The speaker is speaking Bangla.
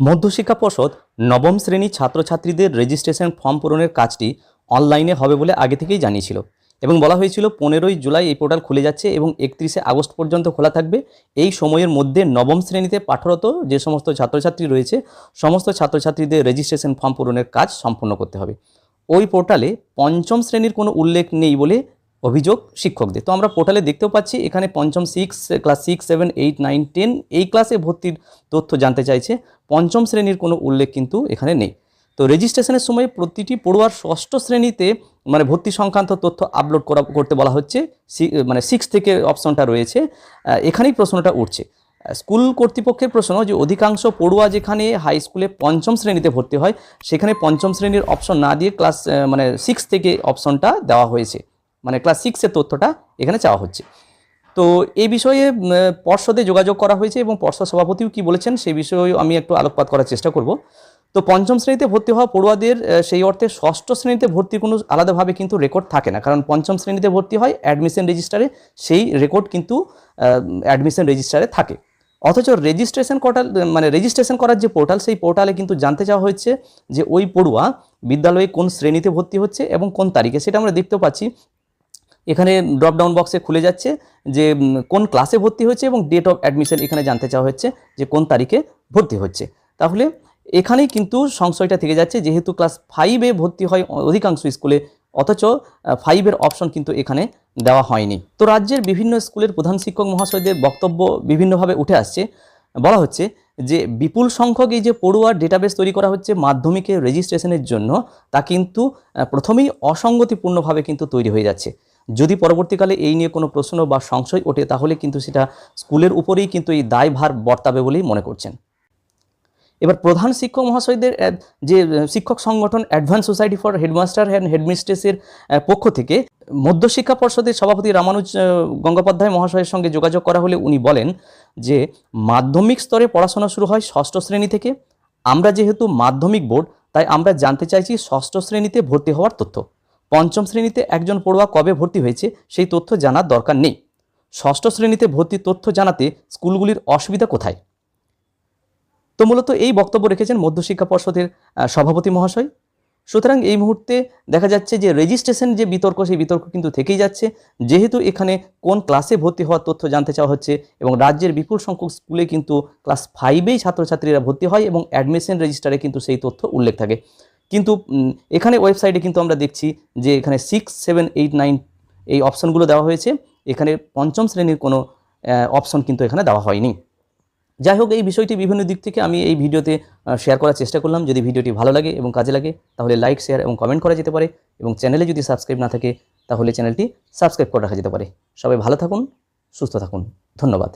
মধ্যশিক্ষা পর্ষদ নবম শ্রেণির ছাত্রছাত্রীদের রেজিস্ট্রেশন ফর্ম পূরণের কাজটি অনলাইনে হবে বলে আগে থেকেই জানিয়েছিল এবং বলা হয়েছিল পনেরোই জুলাই এই পোর্টাল খুলে যাচ্ছে এবং একত্রিশে আগস্ট পর্যন্ত খোলা থাকবে। এই সময়ের মধ্যে নবম শ্রেণীতে পাঠরত যে সমস্ত ছাত্রছাত্রী রয়েছে, সমস্ত ছাত্রছাত্রীদের রেজিস্ট্রেশন ফর্ম পূরণের কাজ সম্পন্ন করতে হবে। ওই পোর্টালে পঞ্চম শ্রেণির কোনো উল্লেখ নেই বলে অভিযোগ শিক্ষকদের। তো আমরা পোর্টালে দেখতেও পাচ্ছি, এখানে পঞ্চম six class six seven eight nine ten এই ক্লাসে ভর্তির তথ্য জানতে চাইছে। পঞ্চম শ্রেণির কোনো উল্লেখ কিন্তু এখানে নেই। তো রেজিস্ট্রেশনের সময় প্রতিটি পড়ুয়ার ষষ্ঠ শ্রেণীতে মানে ভর্তি সংক্রান্ত তথ্য আপলোড করা, করতে বলা হচ্ছে। মানে সিক্স থেকে অপশনটা রয়েছে। এখানেই প্রশ্নটা উঠছে। স্কুল কর্তৃপক্ষের প্রশ্ন যে অধিকাংশ পড়ুয়া যেখানে হাই স্কুলে পঞ্চম শ্রেণীতে ভর্তি হয়, সেখানে পঞ্চম শ্রেণির অপশন না দিয়ে ক্লাস মানে সিক্স থেকে অপশনটা দেওয়া হয়েছে। মানে ক্লাস সিক্সের তথ্যটা এখানে চাওয়া হচ্ছে। তো এই বিষয়ে পর্ষদে যোগাযোগ করা হয়েছে এবং পর্ষদ সভাপতিও কি বলেছেন সেই বিষয়েও আমি একটু আলোকপাত করার চেষ্টা করব। তো পঞ্চম শ্রেণীতে ভর্তি হওয়া পড়ুয়াদের সেই অর্থে ষষ্ঠ শ্রেণীতে ভর্তির কোনো আলাদাভাবে কিন্তু রেকর্ড থাকে না। কারণ পঞ্চম শ্রেণীতে ভর্তি হয় অ্যাডমিশন রেজিস্টারে সেই রেকর্ড কিন্তু অ্যাডমিশন রেজিস্টারে থাকে। অথচ রেজিস্ট্রেশন পোর্টাল মানে রেজিস্ট্রেশন করার যে পোর্টাল সেই পোর্টালে কিন্তু জানতে চাওয়া হচ্ছে যে ওই পড়ুয়া বিদ্যালয়ে কোন শ্রেণীতে ভর্তি হচ্ছে এবং কোন তারিখে। সেটা আমরা দেখতে পাচ্ছি এখানে ড্রপ ডাউন বক্সে খুলে যাচ্ছে যে কোন ক্লাসে ভর্তি হচ্ছে এবং ডেট অফ অ্যাডমিশন এখানে জানতে চাওয়া হচ্ছে যে, কোন তারিখে ভর্তি হচ্ছে। তাহলে এখানেই কিন্তু সংশয়টা থেকে যাচ্ছে, যেহেতু ক্লাস ফাইভে ভর্তি হয় অধিকাংশ স্কুলে, অথচ ফাইভের অপশন কিন্তু এখানে দেওয়া হয়নি। তো রাজ্যের বিভিন্ন স্কুলের প্রধান শিক্ষক মহাশয়দের বক্তব্য বিভিন্নভাবে উঠে আসছে। বলা হচ্ছে যে, বিপুল সংখ্যক এই যে পড়ুয়ার ডেটাবেস তৈরি করা হচ্ছে মাধ্যমিকের রেজিস্ট্রেশনের জন্য, তা কিন্তু প্রথমেই অসঙ্গতিপূর্ণভাবে কিন্তু তৈরি হয়ে যাচ্ছে। যদি পরবর্তীকালে এই নিয়ে কোনো প্রশ্ন বা সংশয় ওঠে, তাহলে কিন্তু সেটা স্কুলের উপরেই কিন্তু এই দায়ভার বর্তাবে বলেই মনে করছেন। এবার প্রধান শিক্ষক মহাশয়দের যে শিক্ষক সংগঠন advance society for headmaster and হেডমিস্ট্রেসের পক্ষ থেকে মধ্যশিক্ষা পর্ষদের সভাপতি রামানুজ গঙ্গোপাধ্যায় মহাশয়ের সঙ্গে যোগাযোগ করা হলে উনি বলেন যে, মাধ্যমিক স্তরে পড়াশোনা শুরু হয় ষষ্ঠ শ্রেণি থেকে। আমরা যেহেতু মাধ্যমিক বোর্ড, তাই আমরা জানতে চাইছি ষষ্ঠ শ্রেণীতে ভর্তি হওয়ার তথ্য। পঞ্চম শ্রেণীতে একজন পড়ুয়া কবে ভর্তি হয়েছে সেই তথ্য জানার দরকার নেই। ষষ্ঠ শ্রেণীতে ভর্তির তথ্য জানাতে স্কুলগুলির অসুবিধা কোথায়? তো মূলত এই বক্তব্য রেখেছেন মধ্যশিক্ষা পর্ষদের সভাপতি মহাশয়। সুতরাং এই মুহূর্তে দেখা যাচ্ছে যে রেজিস্ট্রেশন যে বিতর্ক, সেই বিতর্ক কিন্তু থেকেই যাচ্ছে। যেহেতু এখানে কোন ক্লাসে ভর্তি হওয়ার তথ্য জানতে চাওয়া হচ্ছে এবং রাজ্যের বিপুল সংখ্যক স্কুলে কিন্তু ক্লাস ফাইভেই ছাত্রছাত্রীরা ভর্তি হয় এবং অ্যাডমিশন রেজিস্টারে কিন্তু সেই তথ্য উল্লেখ থাকে। কিন্তু এখানে ওয়েবসাইটে কিন্তু আমরা দেখছি যে এখানে সিক্স সেভেন এইট নাইন এই অপশনগুলো দেওয়া হয়েছে। এখানে পঞ্চম শ্রেণির কোনো অপশন কিন্তু এখানে দেওয়া হয়নি। যাই হোক, এই বিষয়টি বিভিন্ন দিক থেকে আমি এই ভিডিওতে শেয়ার করার চেষ্টা করলাম। যদি ভিডিওটি ভালো লাগে এবং কাজে লাগে, তাহলে লাইক শেয়ার এবং কমেন্ট করা যেতে পারে এবং চ্যানেলে যদি সাবস্ক্রাইব না থাকে, তাহলে চ্যানেলটি সাবস্ক্রাইব করে রাখা যেতে পারে। সবাই ভালো থাকুন, সুস্থ থাকুন। ধন্যবাদ।